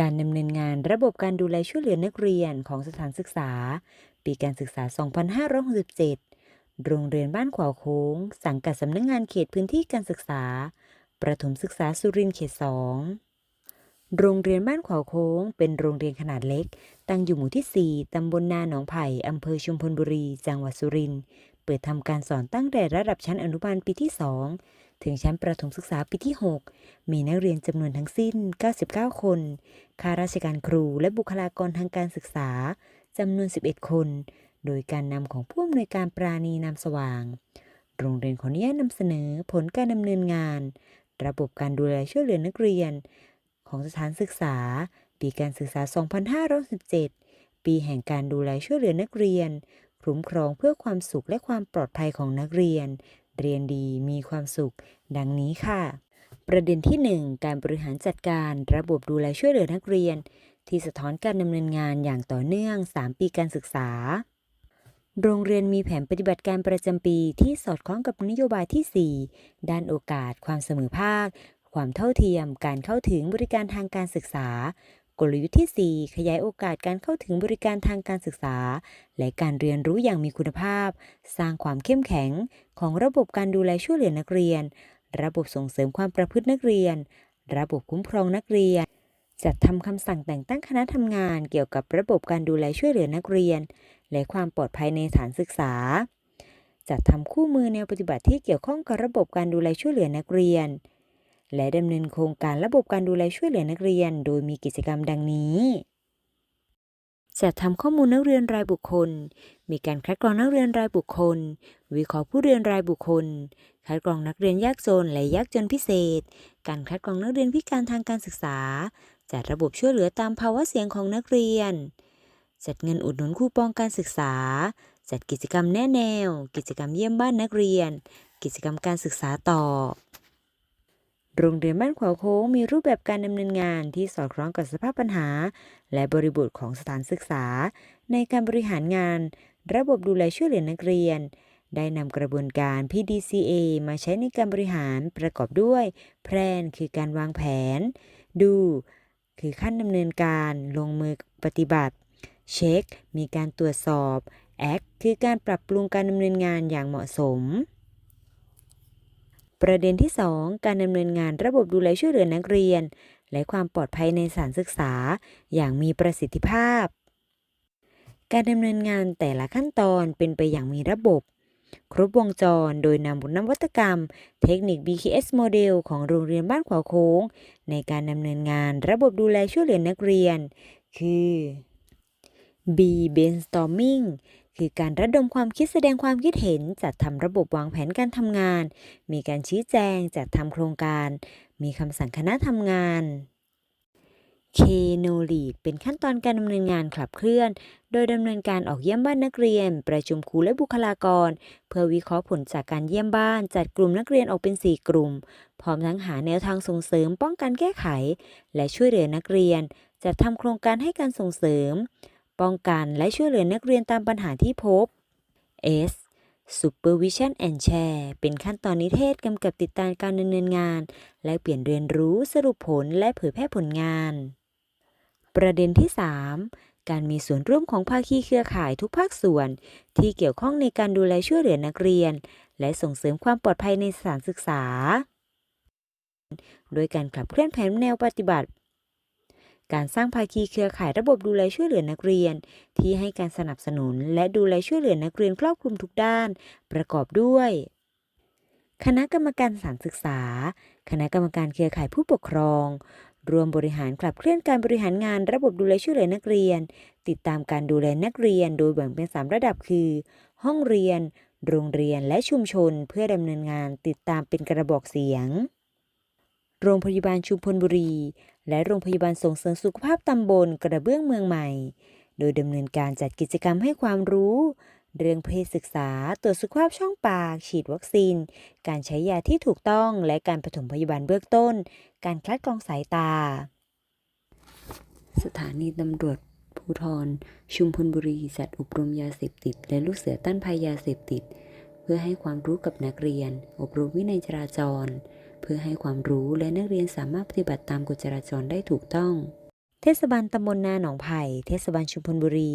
การดำเนินงานระบบการดูแลช่วยเหลือนักเรียนของสถานศึกษา ปีการศึกษา 2567 โรงเรียนบ้านขวาวโค้ง สังกัดสำนักงงานเขตพื้นที่การศึกษา ประถมศึกษาสุรินทร์เขต 2 โรงเรียนบ้านขวาวโค้ง เป็นโรงเรียนขนาดเล็ก ตั้งอยู่หมู่ที่ 4 ตำบลนาหนองไผ่อำเภอชุมพลบุรี จังหวัดสุรินทร์ เปิดทำการสอนตั้งแต่ระดับชั้นอนุบาลปีที่ 2 ถึงชั้นประถมศึกษาปีที่ 6 มีนักเรียนจำนวนทั้งสิ้น 99 คน ข้าราชการครูและบุคลากรทางการศึกษาจำนวน 11 คน โดยการนำของผู้อำนวยการปราณีนามสว่าง โรงเรียนขออนุญาตนำเสนอผลการดำเนินงาน ระบบการดูแลช่วยเหลือนักเรียน ของสถานศึกษา ปีการศึกษา 2517 ปีแห่งการดูแลช่วยเหลือนักเรียน คุ้มครองเพื่อความสุขและความปลอดภัยของนักเรียน เรียนดีมีความสุข ดังนี้ค่ะ ประเด็นที่ 1 การบริหารจัดการระบบดูแลช่วยเหลือนักเรียน ที่สะท้อนการดำเนินงานอย่างต่อเนื่อง 3 ปีการศึกษา โรงเรียนมีแผนปฏิบัติการประจำปีที่สอดคล้องกับนโยบายที่ 4 ด้านโอกาส ความเสมอภาค ความเท่าเทียม การเข้าถึงบริการทางการศึกษา กลยุทธ์ที่ 4 ขยายโอกาสการเข้าถึงบริการทางการศึกษา และการเรียนรู้อย่างมีคุณภาพ สร้างความเข้มแข็งของระบบการดูแลช่วยเหลือนักเรียน ระบบส่งเสริมความประพฤตินักเรียน ระบบคุ้มครองนักเรียน จัดทำคำสั่งแต่งตั้งคณะทำงานเกี่ยวกับระบบการดูแลช่วยเหลือนักเรียน และความปลอดภัยในสถานศึกษา จัดทำคู่มือแนวปฏิบัติที่เกี่ยวข้องกับระบบการดูแลช่วยเหลือนักเรียน และดำเนินโครงการระบบการดูแลช่วยเหลือนักเรียน โดยมีกิจกรรมดังนี้จัดทำข้อมูลนักเรียนรายบุคคล มีการคัดกรองนักเรียนรายบุคคล วิเคราะห์ผู้เรียนรายบุคคล คัดกรองนักเรียนยากจนและยากจนพิเศษ การคัดกรองนักเรียนพิการทางการศึกษา จัดระบบช่วยเหลือตามภาวะเสียงของนักเรียน จัดเงินอุดหนุนคูปองการศึกษา จัดกิจกรรมแนะแนว กิจกรรมเยี่ยมบ้านนักเรียน กิจกรรมการศึกษาต่อ โรงเรียนบ้านขวาวโค้งมีรูปแบบการดำเนินงานที่สอดคล้องกับสภาพปัญหา และบริบทของสถานศึกษา ในการบริหารงาน ระบบดูแลช่วยเหลือนักเรียน ได้นำกระบวนการ PDCA มาใช้ในการบริหารประกอบด้วย Plan คือการวางแผน Do คือขั้นดำเนินการลงมือปฏิบัติ เช็ค มีการตรวจสอบ Act คือการปรับปรุงการดำเนินงานอย่างเหมาะสม ประเด็นที่ 2 การดำเนินงานระบบดูแลช่วยเหลือนักเรียน และความปลอดภัยในสถานศึกษา อย่างมีประสิทธิภาพ การดำเนินงานแต่ละขั้นตอนเป็นไปอย่างมีระบบ ครบวงจรโดยนำบทนวัตกรรม เทคนิค BKS โมเดลของโรงเรียนบ้านขวาวโค้ง ในการดำเนินงานระบบดูแลช่วยเหลือนักเรียน คือ B brainstorming คือการระดมความคิดแสดงความคิดเห็น จัดทำระบบวางแผนการทำงาน มีการชี้แจง จัดทำโครงการ มีคำสั่งคณะทำงาน K no lead เป็นขั้นตอนการดำเนินงานขับเคลื่อน โดยดำเนินการออกเยี่ยมบ้านนักเรียน ประชุมครูและบุคลากร เพื่อวิเคราะห์ผลจากการเยี่ยมบ้าน จัดกลุ่มนักเรียนออกเป็น 4 กลุ่ม พร้อมทั้งหาแนวทางส่งเสริมป้องกันแก้ไข และช่วยเหลือนักเรียน จัดทำโครงการให้การส่งเสริม ป้องกันและช่วยเหลือนักเรียนตามปัญหาที่พบ S Supervision and Share เป็นขั้นตอนนิเทศกำกับติดตามการดำเนินงาน และเปลี่ยนเรียนรู้สรุปผลและเผยแพร่ผลงาน ประเด็นที่ 3 การมีส่วนร่วมของภาคีเครือข่ายทุกภาคส่วน ที่เกี่ยวข้องในการดูแลช่วยเหลือนักเรียน และส่งเสริมความปลอดภัยในสถานศึกษา โดยการขับเคลื่อนแผนแนวปฏิบัติ การสร้างภาคีเครือข่ายระบบดูแลช่วยเหลือนักเรียน ที่ให้การสนับสนุนและดูแลช่วยเหลือนักเรียนครอบคลุมทุกด้าน ประกอบด้วย คณะกรรมการสานศึกษา คณะกรรมการเครือข่ายผู้ปกครองรวมบริหารขับเคลื่อนการบริหารงานระบบดูแลช่วยเหลือนักเรียน ติดตามการดูแลนักเรียนโดยแบ่งเป็น 3 ระดับคือ ห้องเรียน โรงเรียนและชุมชน เพื่อดำเนินงานติดตามเป็นกระบอกเสียง โรงพยาบาลชุมพลบุรี และโรงพยาบาลส่งเสริมสุขภาพตำบลกระเบื้องเมืองใหม่ โดยดำเนินการจัดกิจกรรมให้ความรู้ เรื่องเพศศึกษา ตรวจสุขภาพช่องปาก ฉีดวัคซีน การใช้ยาที่ถูกต้อง และการปฐมพยาบาลเบื้องต้น การคัดกรองสายตา สถานีตำรวจภูธรชุมพลบุรีจัดอบรมยาเสพติด และลูกเสือต้านภัยยาเสพติด เพื่อให้ความรู้กับนักเรียน อบรมวินัยจราจร เพื่อให้ความรู้และนักเรียนสามารถปฏิบัติตามกฎจราจรได้ถูกต้อง เทศบาลตำบลนาหนองไผ่ เทศบาลชุมพลบุรี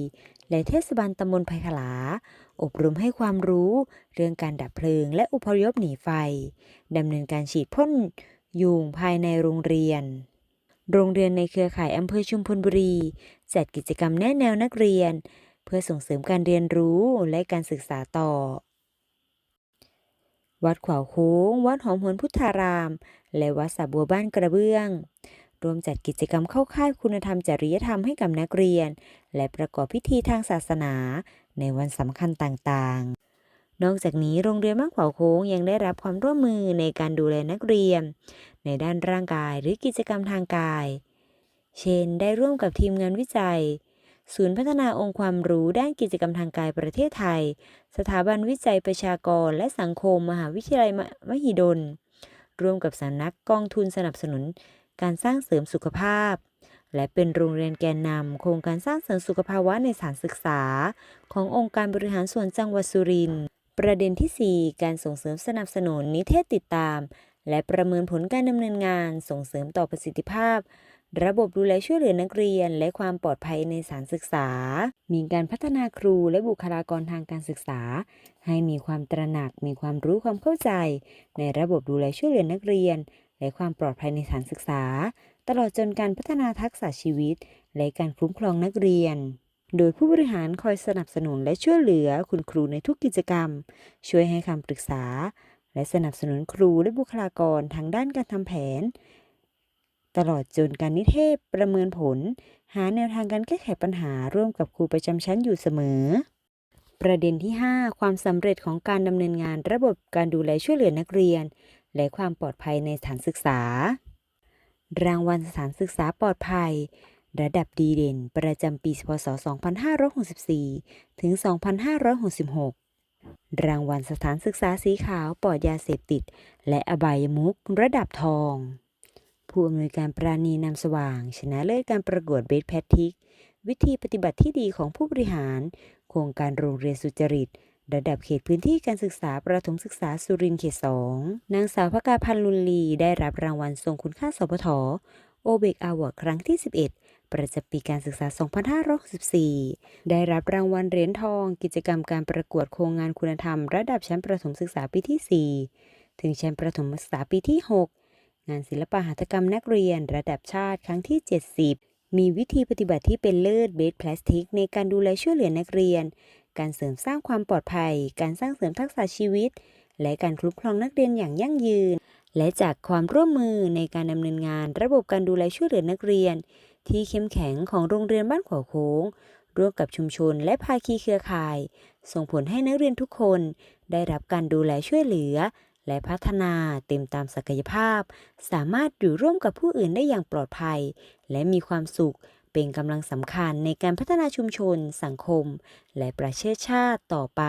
และเทศบาลตำบลไผ่ขลา อบรมให้ความรู้ เรื่องการดับเพลิง และอพยพหนีไฟดำเนินการฉีดพ่นยุงภายในโรงเรียน โรงเรียนในเครือข่ายอำเภอชุมพลบุรี จัดกิจกรรมแนะแนวนักเรียน เพื่อส่งเสริมการเรียนรู้และการศึกษาต่อ วัดขวาวโค้ง วัดหอมหวนพุทธาราม และวัดสาบัวบ้านกระเบื้อง รวมจัดกิจกรรมเข้าค่ายคุณธรรมจริยธรรมให้กับนักเรียน และประกอบพิธีทางศาสนา ในวันสำคัญต่างๆ นอกจากนี้โรงเรียนบ้านขวาวโค้งยังได้รับความร่วมมือในการดูแลนักเรียน ในด้านร่างกายหรือกิจกรรมทางกาย เช่น ได้ร่วมกับทีมงานวิจัย ศูนย์พัฒนาองค์ความรู้ด้านกิจกรรมทางกายประเทศไทย สถาบันวิจัยประชากรและสังคมมหาวิทยาลัยมหิดล ร่วมกับสำนักกองทุนสนับสนุน การสร้างเสริมสุขภาพ และเป็นโรงเรียนแกนนำโครงการสร้างเสริมสุขภาวะในสถานศึกษา ขององค์การบริหารส่วนจังหวัดสุรินทร์ประเด็นที่ 4 การส่งเสริมสนับสนุนนิเทศติดตาม และประเมินผลการดำเนินงานส่งเสริมต่อประสิทธิภาพ ระบบดูแลช่วยเหลือนักเรียนและความปลอดภัยในสถานศึกษา มีการพัฒนาครูและบุคลากรทางการศึกษา ให้มีความตระหนัก มีความรู้ความเข้าใจ ในระบบดูแลช่วยเหลือนักเรียน และความปลอดภัยในสถานศึกษา ตลอดจนการพัฒนาทักษะชีวิต และการคุ้มครองนักเรียน โดยผู้บริหารคอยสนับสนุนและช่วยเหลือคุณครูในทุกกิจกรรม ช่วยให้คำปรึกษา และสนับสนุนครูและบุคลากรทางด้านการทำแผน ตลอดจนการนิเทศประเมินผล หาแนวทางการแก้ไขปัญหาร่วมกับครูประจำชั้นอยู่เสมอ ประเด็นที่ 5 ความสำเร็จของการดำเนินงานระบบการดูแลช่วยเหลือนักเรียน และความปลอดภัยในสถานศึกษา รางวัลสถานศึกษาปลอดภัย ระดับดีเด่น ประจำปีพศ 2564 ถึง 2566รางวัลสถานศึกษาสีขาวปลอดยาเสพติด และอบายมุกระดับทอง ผู้อำนวยการปราณีนามสว่าง ชนะเลิศการประกวดเบสแพทิก วิธีปฏิบัติที่ดีของผู้บริหาร โครงการโรงเรียนสุจริต ระดับเขตพื้นที่การศึกษาประถมศึกษาสุรินทร์เขต2นางสาวพกาพันลุนลี ได้รับรางวัลทรงคุณค่าสพทโอเบกอวอร์ดครั้งที่ 11 ประจำปีการศึกษา 2564 ได้รับรางวัลเหรียญทอง กิจกรรมการประกวดโครงงานคุณธรรม ระดับชั้นประถมศึกษาปีที่ 4 ถึงชั้นประถมศึกษาปีที่ 6 งานศิลปหัตถกรรมนักเรียนระดับชาติครั้งที่ 70 มีวิธีปฏิบัติที่เป็นเลิศเบสพลาสติกในการดูแลช่วยเหลือนักเรียน การเสริมสร้างความปลอดภัย การสร้างเสริมทักษะชีวิต และการคุ้มครองนักเรียนอย่างยั่งยืน และจากความร่วมมือในการดำเนินงาน ระบบการดูแลช่วยเหลือนักเรียน ที่เข้มแข็งของโรงเรียนบ้านขวาวโค้งร่วมกับชุมชนและภาคีเครือข่าย ส่งผลให้นักเรียนทุกคน ได้รับการดูแลช่วยเหลือ และพัฒนาเต็มตามศักยภาพ สามารถอยู่ร่วมกับผู้อื่นได้อย่างปลอดภัย และมีความสุขเป็นกำลังสำคัญในการพัฒนาชุมชน สังคม และประเทศชาติต่อไป